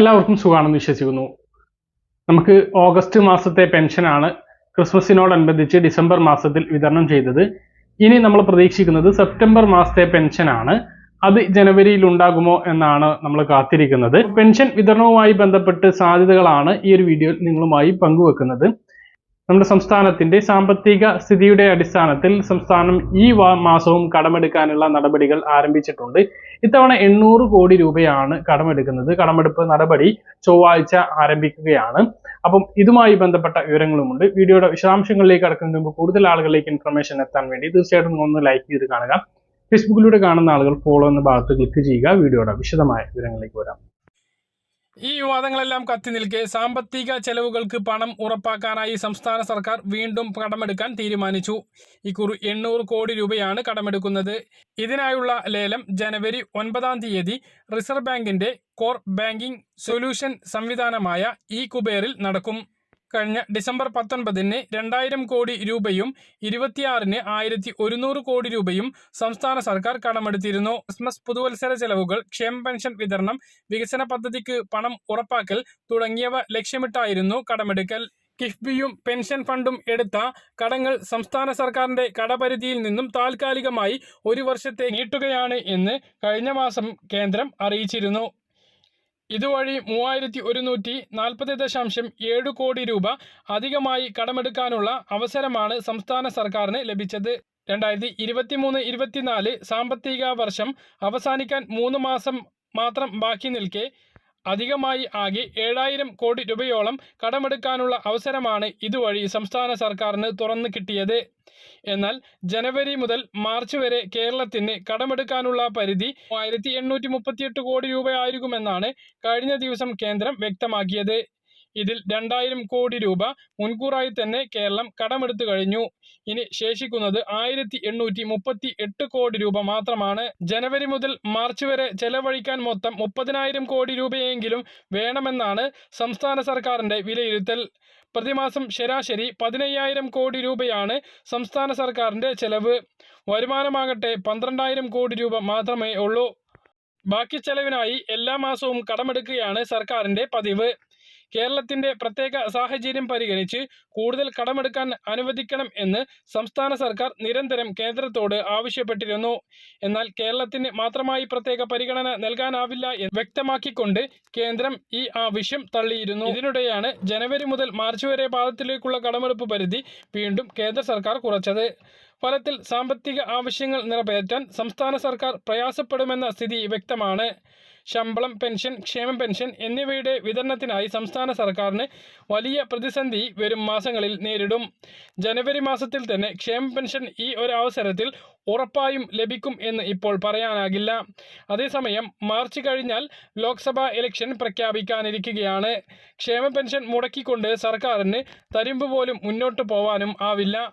എല്ലാവർക്കും സുഖമാണെന്ന് വിശ്വസിക്കുന്നു. നമുക്ക് ഓഗസ്റ്റ് മാസത്തെ പെൻഷനാണ് ക്രിസ്മസിനോടനുബന്ധിച്ച് ഡിസംബർ മാസത്തിൽ വിതരണം ചെയ്തത്. ഇനി നമ്മൾ പ്രതീക്ഷിക്കുന്നത് സെപ്റ്റംബർ മാസത്തെ പെൻഷനാണ് അത് ജനുവരിയിൽ ഉണ്ടാകുമോ എന്നാണ് നമ്മൾ കാത്തിരിക്കുന്നത്. പെൻഷൻ വിതരണവുമായി ബന്ധപ്പെട്ട് സാധ്യതകളാണ് ഈ ഒരു വീഡിയോയിൽ നിങ്ങളുമായി പങ്കുവെക്കുന്നത്. നമ്മുടെ സംസ്ഥാനത്തിന്റെ സാമ്പത്തിക സ്ഥിതിയുടെ അടിസ്ഥാനത്തിൽ സംസ്ഥാനം ഈ മാസവും കടമെടുക്കാനുള്ള നടപടികൾ ആരംഭിച്ചിട്ടുണ്ട്. ഇത്തവണ എണ്ണൂറ് കോടി രൂപയാണ് കടമെടുക്കുന്നത്. കടമെടുപ്പ് നടപടി ചൊവ്വാഴ്ച ആരംഭിക്കുകയാണ്. അപ്പം ഇതുമായി ബന്ധപ്പെട്ട വിവരങ്ങളുമുണ്ട്. വീഡിയോയുടെ വിശദാംശങ്ങളിലേക്ക് കടക്കുന്നതിന് മുമ്പ് കൂടുതൽ ആളുകളിലേക്ക് ഇൻഫർമേഷൻ എത്താൻ വേണ്ടി തീർച്ചയായിട്ടും ഒന്ന് ലൈക്ക് ചെയ്ത് കാണുക. ഫേസ്ബുക്കിലൂടെ കാണുന്ന ആളുകൾ ഫോളോ എന്ന ഭാഗത്ത് ക്ലിക്ക് ചെയ്യുക. വീഡിയോയുടെ വിശദമായ വിവരങ്ങളിലേക്ക് വരാം. ഈ വിവാദങ്ങളെല്ലാം കത്തി നിൽക്കെ സാമ്പത്തിക ചെലവുകൾക്ക് പണം ഉറപ്പാക്കാനായി സംസ്ഥാന സർക്കാർ വീണ്ടും കടമെടുക്കാൻ തീരുമാനിച്ചു. ഇക്കുറി എണ്ണൂറ് കോടി രൂപയാണ് കടമെടുക്കുന്നത്. ഇതിനായുള്ള ലേലം ജനുവരി ഒൻപതാം തീയതി റിസർവ് ബാങ്കിന്റെ കോർ ബാങ്കിംഗ് സൊല്യൂഷൻ സംവിധാനമായ ഇ കുബേറിൽ നടക്കും. കഴിഞ്ഞ ഡിസംബർ പത്തൊൻപതിന് രണ്ടായിരം കോടി രൂപയും ഇരുപത്തിയാറിന് ആയിരത്തി ഒരുന്നൂറ് കോടി രൂപയും സംസ്ഥാന സർക്കാർ കടമെടുത്തിരുന്നു. ക്രിസ്മസ് പുതുവത്സര ചെലവുകൾ ക്ഷേമ പെൻഷൻ വിതരണം വികസന പദ്ധതിക്ക് പണം ഉറപ്പാക്കൽ തുടങ്ങിയവ ലക്ഷ്യമിട്ടായിരുന്നു കടമെടുക്കൽ. കിഫ്ബിയും പെൻഷൻ ഫണ്ടും എടുത്ത കടങ്ങൾ സംസ്ഥാന സർക്കാരിന്റെ കടപരിധിയിൽ നിന്നും താൽക്കാലികമായി ഒരു വർഷത്തെ നീട്ടുകയാണ് എന്ന് കഴിഞ്ഞ മാസം കേന്ദ്രം അറിയിച്ചിരുന്നു. ഇതുവഴി മൂവായിരത്തി ഒരുന്നൂറ്റി നാൽപ്പത് ദശാംശം ഏഴ് കോടി രൂപ അധികമായി കടമെടുക്കാനുള്ള അവസരമാണ് സംസ്ഥാന സർക്കാരിന് ലഭിച്ചത്. രണ്ടായിരത്തി ഇരുപത്തിമൂന്ന് ഇരുപത്തിനാല് സാമ്പത്തിക വർഷം അവസാനിക്കാൻ മൂന്ന് മാസം മാത്രം ബാക്കി നിൽക്കെ അധികമായി ആകെ ഏഴായിരം കോടി രൂപയോളം കടമെടുക്കാനുള്ള അവസരമാണ് ഇതുവഴി സംസ്ഥാന സർക്കാരിന് തുറന്നു കിട്ടിയത്. എന്നാൽ ജനുവരി മുതൽ മാർച്ച് വരെ കേരളത്തിന് കടമെടുക്കാനുള്ള പരിധി ആയിരത്തി എണ്ണൂറ്റി മുപ്പത്തിയെട്ട് കോടി രൂപയായിരിക്കുമെന്നാണ് കഴിഞ്ഞ ദിവസം കേന്ദ്രം വ്യക്തമാക്കിയത്. ഇതിൽ രണ്ടായിരം കോടി രൂപ മുൻകൂറായി തന്നെ കേരളം കടമെടുത്തു കഴിഞ്ഞു. ഇനി ശേഷിക്കുന്നത് ആയിരത്തി കോടി രൂപ മാത്രമാണ്. ജനുവരി മുതൽ മാർച്ച് വരെ ചെലവഴിക്കാൻ മൊത്തം മുപ്പതിനായിരം കോടി രൂപയെങ്കിലും വേണമെന്നാണ് സംസ്ഥാന സർക്കാരിന്റെ വിലയിരുത്തൽ. പ്രതിമാസം ശരാശരി പതിനയ്യായിരം കോടി രൂപയാണ് സംസ്ഥാന സർക്കാരിന്റെ ചെലവ്. വരുമാനമാകട്ടെ പന്ത്രണ്ടായിരം കോടി രൂപ മാത്രമേ ഉള്ളൂ. ബാക്കി ചെലവിനായി എല്ലാ മാസവും കടമെടുക്കുകയാണ് സർക്കാരിന്റെ പതിവ്. കേരളത്തിന്റെ പ്രത്യേക സാഹചര്യം പരിഗണിച്ച് കൂടുതൽ കടമെടുക്കാൻ അനുവദിക്കണം എന്ന് സംസ്ഥാന സർക്കാർ നിരന്തരം കേന്ദ്രത്തോട് ആവശ്യപ്പെട്ടിരുന്നു. എന്നാൽ കേരളത്തിന് മാത്രമായി പ്രത്യേക പരിഗണന നൽകാനാവില്ല എന്ന് വ്യക്തമാക്കിക്കൊണ്ട് കേന്ദ്രം ഈ ആവശ്യം തള്ളിയിരുന്നു. ഇതിനിടെയാണ് ജനുവരി മുതൽ മാർച്ച് വരെ പാദത്തിലേക്കുള്ള കടമെടുപ്പ് പരിധി വീണ്ടും കേന്ദ്ര സർക്കാർ കുറച്ചത്. ഫലത്തിൽ സാമ്പത്തിക ആവശ്യങ്ങൾ നിറവേറ്റാൻ സംസ്ഥാന സർക്കാർ പ്രയാസപ്പെടുമെന്ന സ്ഥിതി വ്യക്തമാണ്. ശമ്പളം പെൻഷൻ ക്ഷേമ പെൻഷൻ എന്നിവയുടെ വിതരണത്തിനായി സംസ്ഥാന സർക്കാരിന് വലിയ പ്രതിസന്ധി വരും മാസങ്ങളിൽ നേരിടും. ജനുവരി മാസത്തിൽ തന്നെ ക്ഷേമ പെൻഷൻ ഈ ഒരു അവസരത്തിൽ ഉറപ്പായും ലഭിക്കും എന്ന് ഇപ്പോൾ പറയാനാകില്ല. അതേസമയം മാർച്ച് കഴിഞ്ഞാൽ ലോക്സഭാ ഇലക്ഷൻ പ്രഖ്യാപിക്കാനിരിക്കുകയാണ്. ക്ഷേമ പെൻഷൻ മുടക്കിക്കൊണ്ട് സർക്കാരിന് തരിമ്പ് പോലും മുന്നോട്ട് പോവാനും ആവില്ല.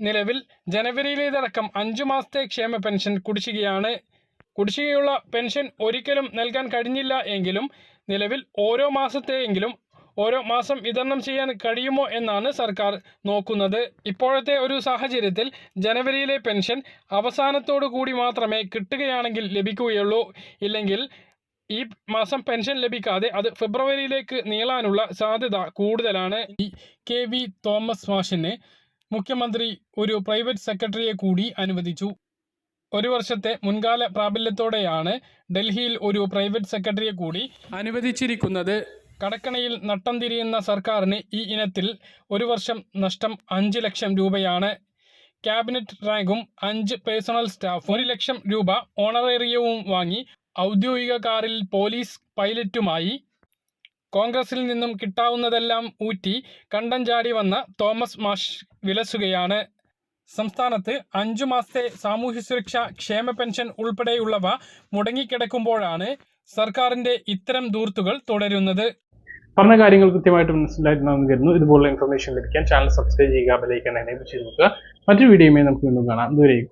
നിലവിൽ ജനുവരിയിലേതടക്കം അഞ്ചു മാസത്തെ ക്ഷേമ പെൻഷൻ കുടിശ്ശികയാണ്. കുടിശ്ശികയുള്ള പെൻഷൻ ഒരിക്കലും നൽകാൻ കഴിഞ്ഞില്ല എങ്കിലും നിലവിൽ ഓരോ മാസത്തെയെങ്കിലും ഓരോ മാസം വിതരണം ചെയ്യാൻ കഴിയുമോ എന്നാണ് സർക്കാർ നോക്കുന്നത്. ഇപ്പോഴത്തെ ഒരു സാഹചര്യത്തിൽ ജനുവരിയിലെ പെൻഷൻ അവസാനത്തോടു കൂടി മാത്രമേ കിട്ടുകയാണെങ്കിൽ ലഭിക്കുകയുള്ളൂ. ഇല്ലെങ്കിൽ ഈ മാസം പെൻഷൻ ലഭിക്കാതെ അത് ഫെബ്രുവരിയിലേക്ക് നീളാനുള്ള സാധ്യത കൂടുതലാണ്. കെ വി തോമസ് വാഷിനെ മുഖ്യമന്ത്രി ഒരു പ്രൈവറ്റ് സെക്രട്ടറിയെ കൂടി അനുവദിച്ചു. ഒരു വർഷത്തെ മുൻകാല പ്രാബല്യത്തോടെയാണ് ഡൽഹിയിൽ ഒരു പ്രൈവറ്റ് സെക്രട്ടറിയെ കൂടി അനുവദിച്ചിരിക്കുന്നത്. കടക്കണയിൽ നട്ടം തിരിയുന്ന സർക്കാരിന് ഈ ഇനത്തിൽ ഒരു വർഷം നഷ്ടം അഞ്ച് ലക്ഷം രൂപയാണ്. ക്യാബിനറ്റ് റാങ്കും അഞ്ച് പേഴ്സണൽ സ്റ്റാഫ് ഒരു ലക്ഷം രൂപ ഓണറേറിയവും വാങ്ങി ഔദ്യോഗിക കാറിൽ പോലീസ് പൈലറ്റുമായി കോൺഗ്രസിൽ നിന്നും കിട്ടാവുന്നതെല്ലാം ഊറ്റി കണ്ടം ചാടി വന്ന തോമസ് മാഷ് വിലസുകയാണ്. സംസ്ഥാനത്ത് അഞ്ചു മാസത്തെ സാമൂഹ്യ സുരക്ഷ ക്ഷേമ പെൻഷൻ ഉൾപ്പെടെയുള്ളവ മുടങ്ങിക്കിടക്കുമ്പോഴാണ് സർക്കാരിന്റെ ഇത്തരം ദൂർത്തുകൾ തുടരുന്നത്. പറഞ്ഞ കാര്യങ്ങൾ കൃത്യമായിട്ട് മനസ്സിലായിട്ടുണ്ടെന്ന് കരുതുന്നു ഇതുപോലുള്ള ഇൻഫർമേഷൻ ലഭിക്കാൻ ചാനൽ സബ്സ്ക്രൈബ് ചെയ്യുക ബെലൈക്കൺ എനേബിൾ ചെയ്ത് നോക്കുക മറ്റൊരു വീഡിയോയുമായി നമുക്ക് വീണ്ടും കാണാം. ഇതുവരെയും